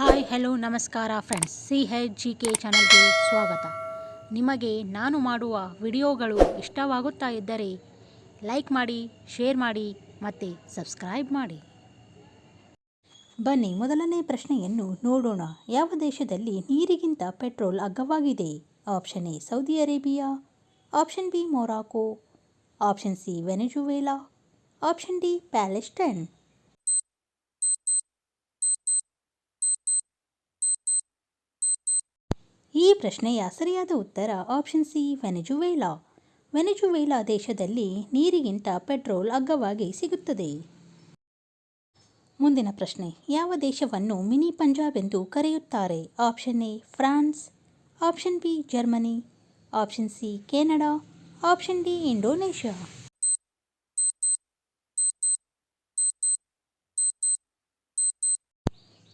Hi hello ನಮಸ್ಕಾರ friends C H G K ಚಾನಲ್ಗೆ ಸ್ವಾಗತ. ನಿಮಗೆ ನಾನು ಮಾಡುವ ವಿಡಿಯೋಗಳು ಇಷ್ಟವಾಗುತ್ತಾ ಇದ್ದರೆ ಲೈಕ್ ಮಾಡಿ ಶೇರ್ ಮಾಡಿ ಮತ್ತು ಸಬ್ಸ್ಕ್ರೈಬ್ ಮಾಡಿ. ಬನ್ನಿ, ಮೊದಲನೇ ಪ್ರಶ್ನೆಯನ್ನು ನೋಡೋಣ. ಯಾವ ದೇಶದಲ್ಲಿ ನೀರಿಗಿಂತ petrol ಅಗ್ಗವಾಗಿದೆ? Option A, Saudi Arabia. Option B Morocco option C Venezuela option D Palestine ಈ ಪ್ರಶ್ನೆಯ ಸರಿಯಾದ ಉತ್ತರ ಆಪ್ಷನ್ ಸಿ ವೆನೆಜುವೇಲಾ ವೆನೆಜುವೇಲಾ ದೇಶದಲ್ಲಿ ನೀರಿಗಿಂತ ಪೆಟ್ರೋಲ್ ಅಗ್ಗವಾಗಿ ಸಿಗುತ್ತದೆ. ಮುಂದಿನ ಪ್ರಶ್ನೆ, ಯಾವ ದೇಶವನ್ನು ಮಿನಿ ಪಂಜಾಬ್ ಎಂದು ಕರೆಯುತ್ತಾರೆ? Option A France option B Germany option C Canada option D Indonesia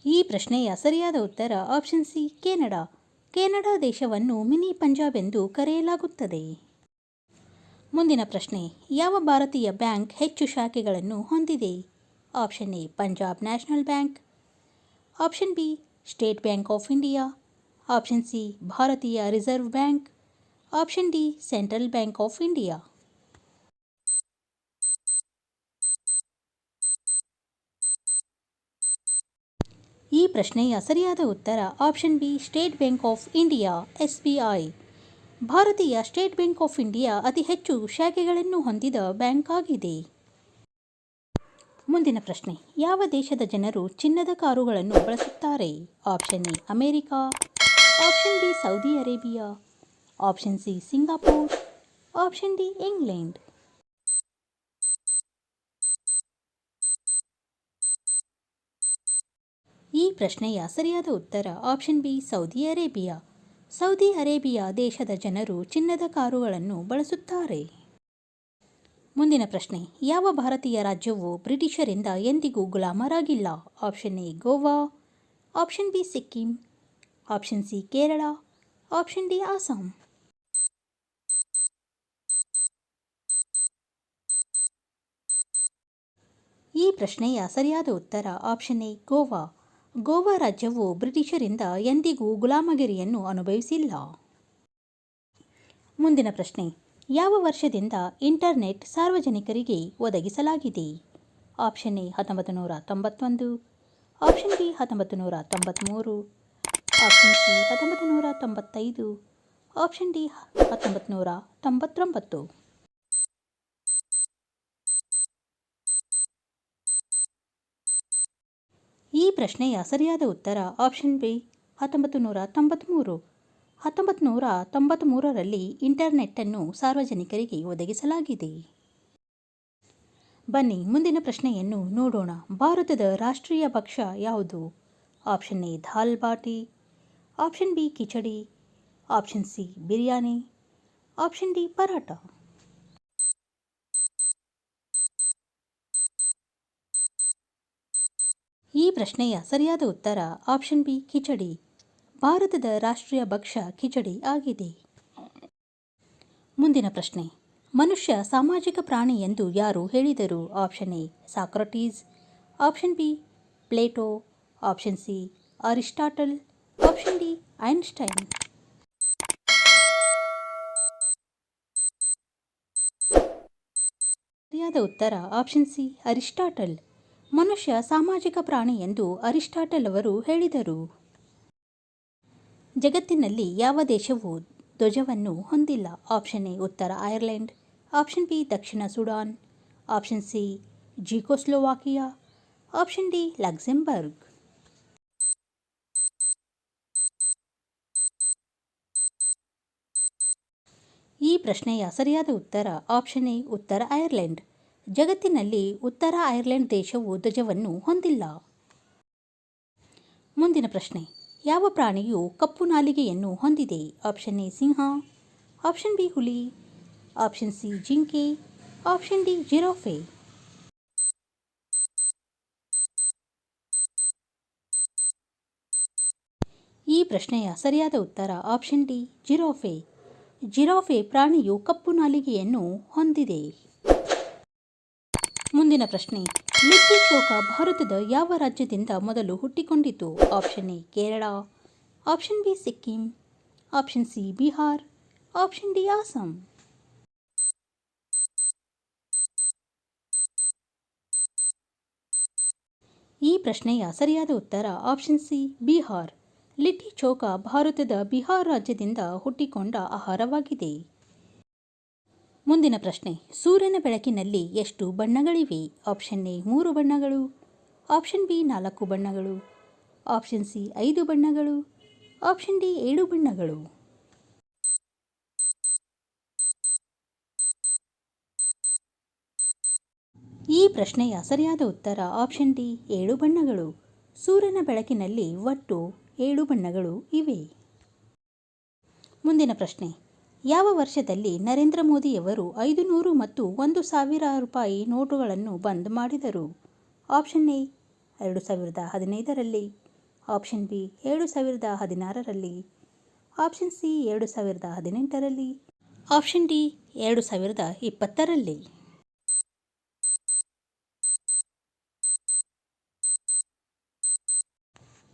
ಈ ಪ್ರಶ್ನೆಯ ಸರಿಯಾದ ಉತ್ತರ ಆಪ್ಷನ್ ಸಿ ಕೆನಡಾ ಕೆನಡಾ ದೇಶವನ್ನು ಮಿನಿ ಪಂಜಾಬ್ ಎಂದು ಕರೆಯಲಾಗುತ್ತದೆ. ಮುಂದಿನ ಪ್ರಶ್ನೆ, ಯಾವ ಭಾರತೀಯ ಬ್ಯಾಂಕ್ ಹೆಚ್ಚು ಶಾಖೆಗಳನ್ನು ಹೊಂದಿದೆ? Option A, Punjab national bank. Option B, state bank of India. Option C, ಭಾರತೀಯ reserve bank. Option D, central bank of India. ಈ ಪ್ರಶ್ನೆಯ ಸರಿಯಾದ ಉತ್ತರ option B state bank of India S B I ಭಾರತೀಯ state bank of India ಅತಿ ಹೆಚ್ಚು ಶಾಖೆಗಳನ್ನು ಹೊಂದಿದ ಬ್ಯಾಂಕ್ ಆಗಿದೆ. ಮುಂದಿನ ಪ್ರಶ್ನೆ, ಯಾವ ದೇಶದ ಜನರು ಚಿನ್ನದ ಕಾರುಗಳನ್ನು ಬಳಸುತ್ತಾರೆ? Option A America. Option B Saudi Arabia option C Singapore option D England ಈ ಪ್ರಶ್ನೆಯ ಸರಿಯಾದ ಉತ್ತರ option B Saudi Arabia Saudi Arabia ದೇಶದ ಜನರು ಚಿನ್ನದ ಕಾರುಗಳನ್ನು ಬಳಸುತ್ತಾರೆ. ಮುಂದಿನ ಪ್ರಶ್ನೆ, ಯಾವ ಭಾರತೀಯ ರಾಜ್ಯವು ಬ್ರಿಟಿಷರಿಂದ ಎಂದಿಗೂ ಗುಲಾಮರಾಗಿಲ್ಲ? Option A Goa option B Sikkim option C Kerala option D Assam ಈ ಪ್ರಶ್ನೆಯ ಸರಿಯಾದ ಉತ್ತರ ಆಪ್ಷನ್ ಎ ಗೋವಾ ಗೋವಾ ರಾಜ್ಯವು ಬ್ರಿಟಿಷರಿಂದ ಎಂದಿಗೂ ಗುಲಾಮಗಿರಿಯನ್ನು ಅನುಭವಿಸಿಲ್ಲ. ಮುಂದಿನ ಪ್ರಶ್ನೆ, ಯಾವ ವರ್ಷದಿಂದ ಇಂಟರ್ನೆಟ್ ಸಾರ್ವಜನಿಕರಿಗೆ ಒದಗಿಸಲಾಗಿದೆ? ಆಪ್ಷನ್ ಎ, ಹತ್ತೊಂಬತ್ತು ನೂರ ತೊಂಬತ್ತೊಂದು. ಆಪ್ಷನ್ ಬಿ, ಹತ್ತೊಂಬತ್ತು ನೂರ ತೊಂಬತ್ತ್ಮೂರು ಆಪ್ಷನ್ ಸಿ, ಹತ್ತೊಂಬತ್ತು ನೂರ ತೊಂಬತ್ತೈದು. ಆಪ್ಷನ್ ಡಿ, ಹತ್ತೊಂಬತ್ತು ನೂರ ತೊಂಬತ್ತೊಂಬತ್ತು. ಈ ಪ್ರಶ್ನೆಯ ಸರಿಯಾದ ಉತ್ತರ ಆಪ್ಷನ್ ಬಿ ಹತ್ತೊಂಬತ್ತು ನೂರ ತೊಂಬತ್ತ್ಮೂರು ಹತ್ತೊಂಬತ್ತು ನೂರ ತೊಂಬತ್ತ್ಮೂರರಲ್ಲಿ ಇಂಟರ್ನೆಟ್ಟನ್ನು ಸಾರ್ವಜನಿಕರಿಗೆ ಒದಗಿಸಲಾಗಿದೆ. ಬನ್ನಿ ಮುಂದಿನ ಪ್ರಶ್ನೆಯನ್ನು ನೋಡೋಣ. ಭಾರತದ ರಾಷ್ಟ್ರೀಯ ಭಕ್ಷ್ಯ ಯಾವುದು? Option A dal baati option B khichdi. Option C biryani. Option D paratha ಈ ಪ್ರಶ್ನೆಯ ಸರಿಯಾದ ಉತ್ತರ ಆಪ್ಷನ್ ಬಿ, ಕಿಚಡಿ. ಭಾರತದ ರಾಷ್ಟ್ರೀಯ ಭಕ್ಷ್ಯ ಕಿಚಡಿ ಆಗಿದೆ. ಮುಂದಿನ ಪ್ರಶ್ನೆ. ಮನುಷ್ಯ ಸಾಮಾಜಿಕ ಪ್ರಾಣಿ ಎಂದು ಯಾರು ಹೇಳಿದರು? Option A, Socrates. Option B, Plato. Option C, Aristotle. Option D, Einstein. ಸರಿಯಾದ ಉತ್ತರ ಆಪ್ಷನ್ ಸಿ, ಅರಿಸ್ಟಾಟಲ್. ಮನುಷ್ಯ ಸಾಮಾಜಿಕ ಪ್ರಾಣಿ ಎಂದು ಅರಿಸ್ಟಾಟಲ್ ಅವರು ಹೇಳಿದರು. ಜಗತ್ತಿನಲ್ಲಿ ಯಾವ ದೇಶವು ಧ್ವಜವನ್ನು ಹೊಂದಿಲ್ಲ. ಆಪ್ಷನ್ ಎ, ಉತ್ತರ ಐರ್ಲೆಂಡ್. ಆಪ್ಷನ್ ಬಿ, ದಕ್ಷಿಣ Sudan. Option C, Czechoslovakia. Option D, Luxembourg. ಈ ಪ್ರಶ್ನೆಯ ಸರಿಯಾದ ಉತ್ತರ ಆಪ್ಷನ್ ಎ, ಉತ್ತರ ಐರ್ಲೆಂಡ್. ಜಗತ್ತಿನಲ್ಲಿ ಉತ್ತರ ಐರ್ಲೆಂಡ್ ದೇಶವು ಧ್ವಜವನ್ನು ಹೊಂದಿಲ್ಲ. ಮುಂದಿನ ಪ್ರಶ್ನೆ, ಯಾವ ಪ್ರಾಣಿಯು ಕಪ್ಪು ನಾಲಿಗೆಯನ್ನು ಹೊಂದಿದೆ? ಆಪ್ಷನ್ ಎ ಸಿಂಹ, ಆಪ್ಷನ್ ಬಿ ಹುಲಿ, ಆಪ್ಷನ್ ಸಿ ಜಿಂಕೆ, ಆಪ್ಷನ್ ಡಿ ಜಿರೋಫೆ. ಈ ಪ್ರಶ್ನೆಯ ಸರಿಯಾದ ಉತ್ತರ ಆಪ್ಷನ್ ಡಿ ಜಿರೋಫೆ. ಜಿರೋಫೆ ಪ್ರಾಣಿಯು ಕಪ್ಪು ನಾಲಿಗೆಯನ್ನು ಹೊಂದಿದೆ. ಮುಂದಿನ ಪ್ರಶ್ನೆ. ಲಿಟ್ಟಿ ಚೋಕ ಭಾರತದ ಯಾವ ರಾಜ್ಯದಿಂದ ಮೊದಲು ಹುಟ್ಟಿಕೊಂಡಿತು? Option A, Kerala. Option B, Sikkim. Option C, Bihar. Option D Assam ಈ ಪ್ರಶ್ನೆಯ ಸರಿಯಾದ ಉತ್ತರ ಆಪ್ಷನ್ ಸಿ, ಬಿಹಾರ್. ಲಿಟ್ಟಿ ಚೋಕ ಭಾರತದ ಬಿಹಾರ್ ರಾಜ್ಯದಿಂದ ಹುಟ್ಟಿಕೊಂಡ ಆಹಾರವಾಗಿದೆ. ಮುಂದಿನ ಪ್ರಶ್ನೆ, ಸೂರ್ಯನ ಬೆಳಕಿನಲ್ಲಿ ಎಷ್ಟು ಬಣ್ಣಗಳಿವೆ? ಆಪ್ಷನ್ ಎ ಮೂರು ಬಣ್ಣಗಳು, ಆಪ್ಷನ್ ಬಿ ನಾಲ್ಕು ಬಣ್ಣಗಳು, ಆಪ್ಷನ್ ಸಿ ಐದು ಬಣ್ಣಗಳು, ಆಪ್ಷನ್ ಡಿ ಏಳು ಬಣ್ಣಗಳು. ಈ ಪ್ರಶ್ನೆಯ ಸರಿಯಾದ ಉತ್ತರ ಆಪ್ಷನ್ ಡಿ ಏಳು ಬಣ್ಣಗಳು, ಸೂರ್ಯನ ಬೆಳಕಿನಲ್ಲಿ ಒಟ್ಟು ಏಳು ಬಣ್ಣಗಳು ಇವೆ. ಮುಂದಿನ ಪ್ರಶ್ನೆ ಯಾವ ವರ್ಷದಲ್ಲಿ ನರೇಂದ್ರ ಮೋದಿಯವರು ಐದು ನೂರು ಮತ್ತು ಒಂದು ಸಾವಿರ ರೂಪಾಯಿ ನೋಟುಗಳನ್ನು ಬಂದ್ ಮಾಡಿದರು? ಆಪ್ಷನ್ ಎ, ಎರಡು ಸಾವಿರದ ಹದಿನೈದರಲ್ಲಿ. ಆಪ್ಷನ್ ಬಿ, ಎರಡು ಸಾವಿರದ ಹದಿನಾರರಲ್ಲಿ. ಆಪ್ಷನ್ ಸಿ, ಎರಡು ಸಾವಿರದ ಹದಿನೆಂಟರಲ್ಲಿ. ಆಪ್ಷನ್ ಡಿ, ಎರಡು ಸಾವಿರದ ಇಪ್ಪತ್ತರಲ್ಲಿ.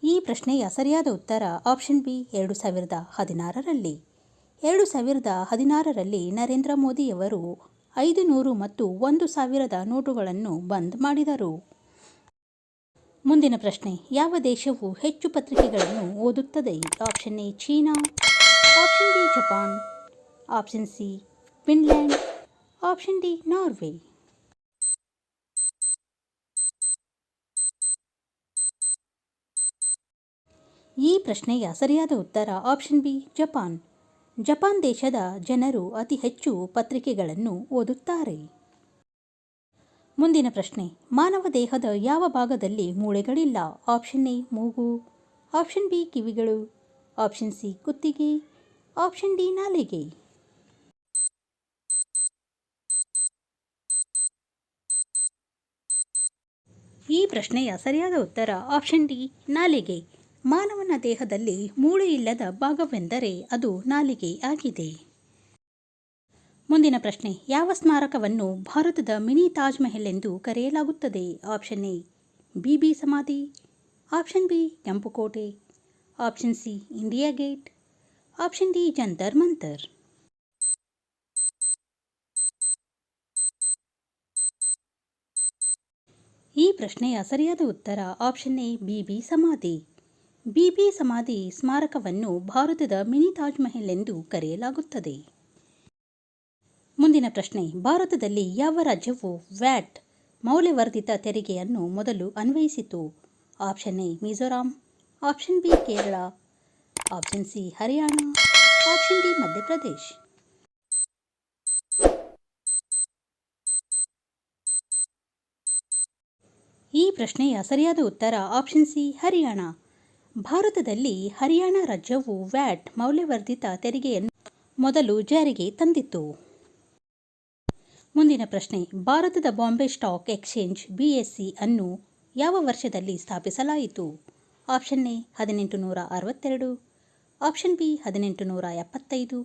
ಈ ಪ್ರಶ್ನೆಯ ಸರಿಯಾದ ಉತ್ತರ ಆಪ್ಷನ್ ಬಿ, ಎರಡು ಸಾವಿರದ ಹದಿನಾರರಲ್ಲಿ. ಎರಡು ಸಾವಿರದ ಹದಿನಾರರಲ್ಲಿ ನರೇಂದ್ರ ಮೋದಿಯವರು ಐದು ನೂರು ಮತ್ತು ಒಂದು ಸಾವಿರದ ನೋಟುಗಳನ್ನು ಬಂದ್ ಮಾಡಿದರು. ಮುಂದಿನ ಪ್ರಶ್ನೆ, ಯಾವ ದೇಶವು ಹೆಚ್ಚು ಪತ್ರಿಕೆಗಳನ್ನು ಓದುತ್ತದೆ? Option A, China. Option B, Japan. Option C, Finland. Option D, Norway. ಈ ಪ್ರಶ್ನೆಯ ಸರಿಯಾದ ಉತ್ತರ ಆಪ್ಷನ್ ಬಿ, ಜಪಾನ್. ಜಪಾನ್ ದೇಶದ ಜನರು ಅತಿ ಹೆಚ್ಚು ಪತ್ರಿಕೆಗಳನ್ನು ಓದುತ್ತಾರೆ. ಮುಂದಿನ ಪ್ರಶ್ನೆ, ಮಾನವ ದೇಹದ ಯಾವ ಭಾಗದಲ್ಲಿ ಮೂಳೆಗಳಿಲ್ಲ? ಆಪ್ಷನ್ ಎ, ಮೂಗು. ಆಪ್ಷನ್ ಬಿ, ಕಿವಿಗಳು. ಆಪ್ಷನ್ ಸಿ, ಕುತ್ತಿಗೆ. ಆಪ್ಷನ್ ಡಿ, ನಾಲಿಗೆ. ಈ ಪ್ರಶ್ನೆಯ ಸರಿಯಾದ ಉತ್ತರ ಆಪ್ಷನ್ ಡಿ, ನಾಲಿಗೆ. ಮಾನವನ ದೇಹದಲ್ಲಿ ಮೂಳೆ ಇಲ್ಲದ ಭಾಗವೆಂದರೆ ಅದು ನಾಲಿಗೆ ಆಗಿದೆ. ಮುಂದಿನ ಪ್ರಶ್ನೆ, ಯಾವ ಸ್ಮಾರಕವನ್ನು ಭಾರತದ ಮಿನಿ ತಾಜ್ ಮಹಲ್ ಎಂದು ಕರೆಯಲಾಗುತ್ತದೆ? ಆಪ್ಷನ್ ಎ ಬಿಬಿ ಸಮಾಧಿ, option B ಕೆಂಪುಕೋಟೆ, option C India gate, option D Jantar Mantar ಈ ಪ್ರಶ್ನೆಯ ಸರಿಯಾದ ಉತ್ತರ ಆಪ್ಷನ್ ಎ ಬಿಬಿ ಸಮಾಧಿ. ಬಿಬಿ ಸಮಾಧಿ ಸ್ಮಾರಕವನ್ನು ಭಾರತದ ಮಿನಿ ತಾಜ್ ಮಹಲ್ ಎಂದು ಕರೆಯಲಾಗುತ್ತದೆ. ಮುಂದಿನ ಪ್ರಶ್ನೆ, ಭಾರತದಲ್ಲಿ ಯಾವ ರಾಜ್ಯವು ವ್ಯಾಟ್ ಮೌಲ್ಯವರ್ಧಿತ ತೆರಿಗೆಯನ್ನು ಮೊದಲು ಅನ್ವಯಿಸಿತು? Option A, Mizoram. Option B, Kerala. Option C, Haryana. Option D, Madhya Pradesh. ಈ ಪ್ರಶ್ನೆಯ ಸರಿಯಾದ ಉತ್ತರ ಆಪ್ಷನ್ ಸಿ, ಹರಿಯಾಣ. ಭಾರತದಲ್ಲಿ ಹರಿಯಾಣ ರಾಜ್ಯವು ವ್ಯಾಟ್ ಮೌಲ್ಯವರ್ಧಿತ ತೆರಿಗೆಯನ್ನು ಮೊದಲು ಜಾರಿಗೆ ತಂದಿತ್ತು. ಮುಂದಿನ ಪ್ರಶ್ನೆ, ಭಾರತದ ಬಾಂಬೆ ಸ್ಟಾಕ್ ಎಕ್ಸ್ಚೇಂಜ್ ಬಿಎಸ್ಸಿ ಅನ್ನು ಯಾವ ವರ್ಷದಲ್ಲಿ ಸ್ಥಾಪಿಸಲಾಯಿತು? ಆಪ್ಷನ್ ಎ ಹದಿನೆಂಟು ನೂರ ಅರವತ್ತೆರಡು ಆಪ್ಷನ್ ಬಿ ಹದಿನೆಂಟು ನೂರ ಎಪ್ಪತ್ತೈದು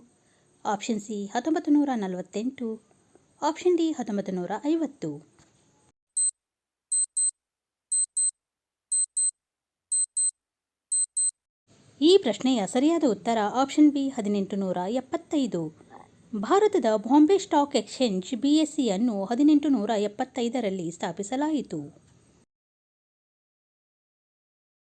ಆಪ್ಷನ್ ಸಿ ಹತ್ತೊಂಬತ್ತು ನೂರ ನಲವತ್ತೆಂಟು ಆಪ್ಷನ್ ಡಿ ಹತ್ತೊಂಬತ್ತು ನೂರ ಐವತ್ತು ಈ ಪ್ರಶ್ನೆಯ ಸರಿಯಾದ ಉತ್ತರ ಆಪ್ಷನ್ ಬಿ ಹದಿನೆಂಟು ನೂರ ಎಪ್ಪತ್ತೈದು. ಭಾರತದ ಬಾಂಬೆ ಸ್ಟಾಕ್ ಎಕ್ಸ್ಚೇಂಜ್ ಬಿಎಸ್ಸಿಯನ್ನು ಹದಿನೆಂಟು ನೂರ ಎಪ್ಪತ್ತೈದರಲ್ಲಿ ಸ್ಥಾಪಿಸಲಾಯಿತು.